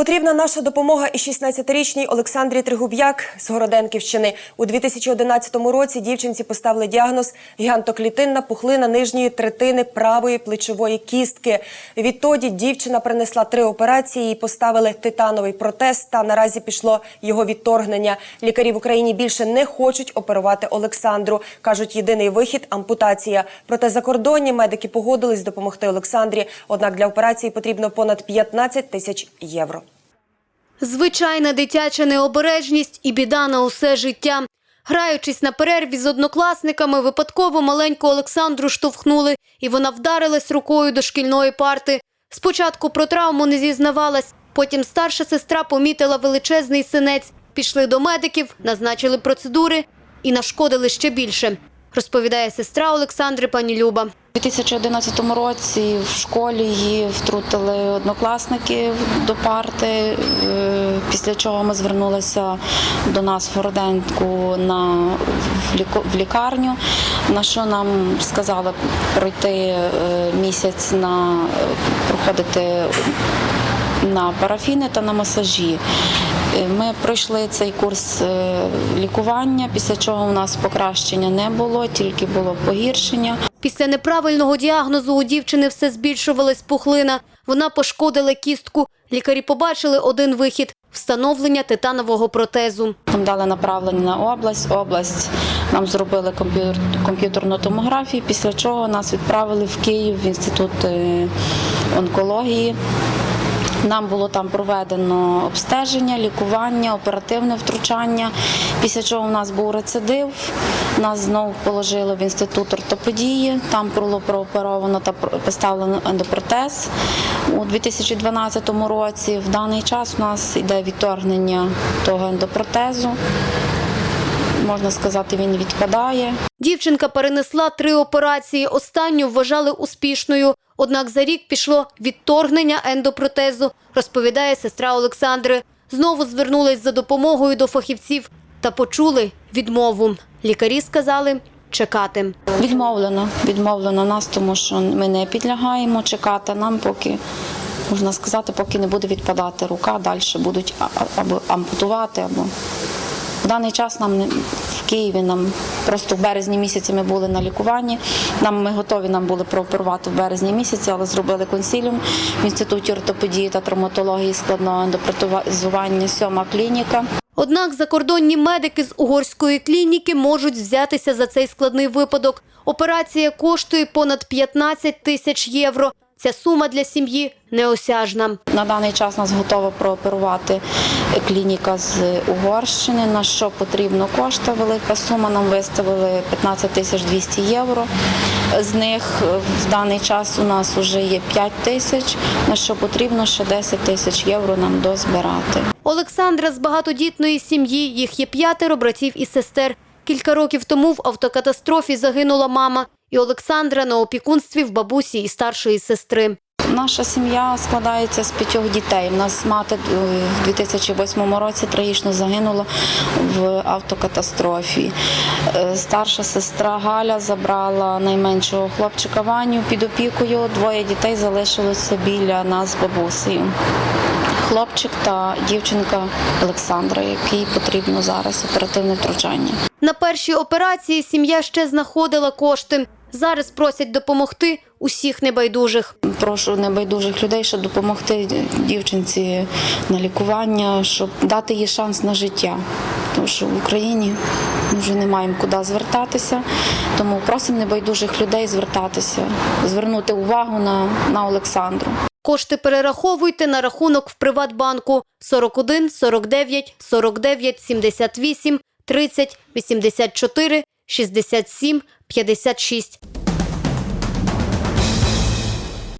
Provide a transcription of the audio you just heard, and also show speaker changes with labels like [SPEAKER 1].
[SPEAKER 1] Потрібна наша допомога і 16-річній Олександрі Тригуб'як з Городенківщини. У 2011 році дівчинці поставили діагноз гігантоклітинна пухлина нижньої третини правої плечової кістки. Відтоді дівчина принесла три операції, їй поставили титановий протез. Та наразі пішло його відторгнення. Лікарі в Україні більше не хочуть оперувати Олександру. кажуть, єдиний вихід ампутація. Проте закордонні медики погодились допомогти Олександрі. Однак для операції потрібно понад 15 тисяч євро.
[SPEAKER 2] Звичайна дитяча необережність і біда на усе життя. Граючись на перерві з однокласниками, випадково маленьку Олександру штовхнули, і вона вдарилась рукою до шкільної парти. Спочатку про травму не зізнавалась, потім старша сестра помітила величезний синець. Пішли до медиків, назначили процедури і нашкодили ще більше, розповідає сестра Олександри пані Люба.
[SPEAKER 3] У 2011 році в школі її втрутили однокласники до парти, е, після чого ми звернулися до нас в Городенку на в лікарню, на що нам сказали пройти е, місяць на проходити на парафіни та на масажі. Е, Ми пройшли цей курс лікування, після чого у нас покращення не було, тільки було погіршення.
[SPEAKER 2] Після неправильного діагнозу у дівчини все збільшувалась пухлина. Вона пошкодила кістку. Лікарі побачили один вихід – встановлення титанового протезу.
[SPEAKER 3] Нам дали направлення на область. Область нам зробили комп'ютер- комп'ютерну томографію, після чого нас відправили в Київ в інститут е, онкології. Нам було там проведено обстеження, лікування, оперативне втручання. Після чого у нас був рецидив. Нас знову положили в інститут ортопедії. Там було прооперовано та поставлено ендопротез у 2012 році. В даний час у нас йде відторгнення того ендопротезу. Можна сказати, він відпадає.
[SPEAKER 2] Дівчинка перенесла три операції. Останню вважали успішною. Однак за рік пішло відторгнення ендопротезу, розповідає сестра Олександри. Знову звернулись за допомогою до фахівців та почули відмову. Лікарі сказали чекати.
[SPEAKER 3] Відмовлено, відмовлено нас, тому що ми не підлягаємо чекати нам, поки можна сказати, поки не буде відпадати рука, далі будуть або ампутувати, або даний час нам не в Києві нам просто в березні місяці ми були на лікуванні. Нам ми готові нам були прооперувати в березні місяці, але зробили консиліум в інституті ортопедії та травматології складного ендопротезування сьома клініка.
[SPEAKER 2] Однак закордонні медики з угорської клініки можуть взятися за цей складний випадок. Операція коштує понад 15 тисяч євро. Ця сума для сім'ї неосяжна.
[SPEAKER 3] На даний час нас готова прооперувати клініка з Угорщини. На що потрібно кошти? Велика сума. Нам виставили 15 тисяч 200 євро. З них в даний час у нас вже є 5 тисяч. На що потрібно ще 10 тисяч євро нам дозбирати.
[SPEAKER 2] Олександра з багатодітної сім'ї, їх є п'ятеро братів і сестер. Кілька років тому в автокатастрофі загинула мама. І Олександра на опікунстві в бабусі і старшої сестри.
[SPEAKER 3] Наша сім'я складається з п'ятьох дітей. У нас мати е, в 2008 році трагічно загинула в автокатастрофі. Е, Старша сестра Галя забрала найменшого хлопчика Ваню під опікою. Двоє дітей залишилося біля нас з бабусею. Хлопчик та дівчинка Олександра, якій потрібно зараз оперативне втручання.
[SPEAKER 2] На першій операції сім'я ще знаходила кошти. Зараз просять допомогти усіх небайдужих.
[SPEAKER 3] Прошу небайдужих людей, щоб допомогти дівчинці на лікування, щоб дати їй шанс на життя. Тому що в Україні ми вже не маємо куди звертатися. Тому просимо небайдужих людей звертатися, звернути увагу на, на Олександру.
[SPEAKER 2] Кошти перераховуйте на рахунок в Приватбанку 41 49 49 78 30 84 67 56.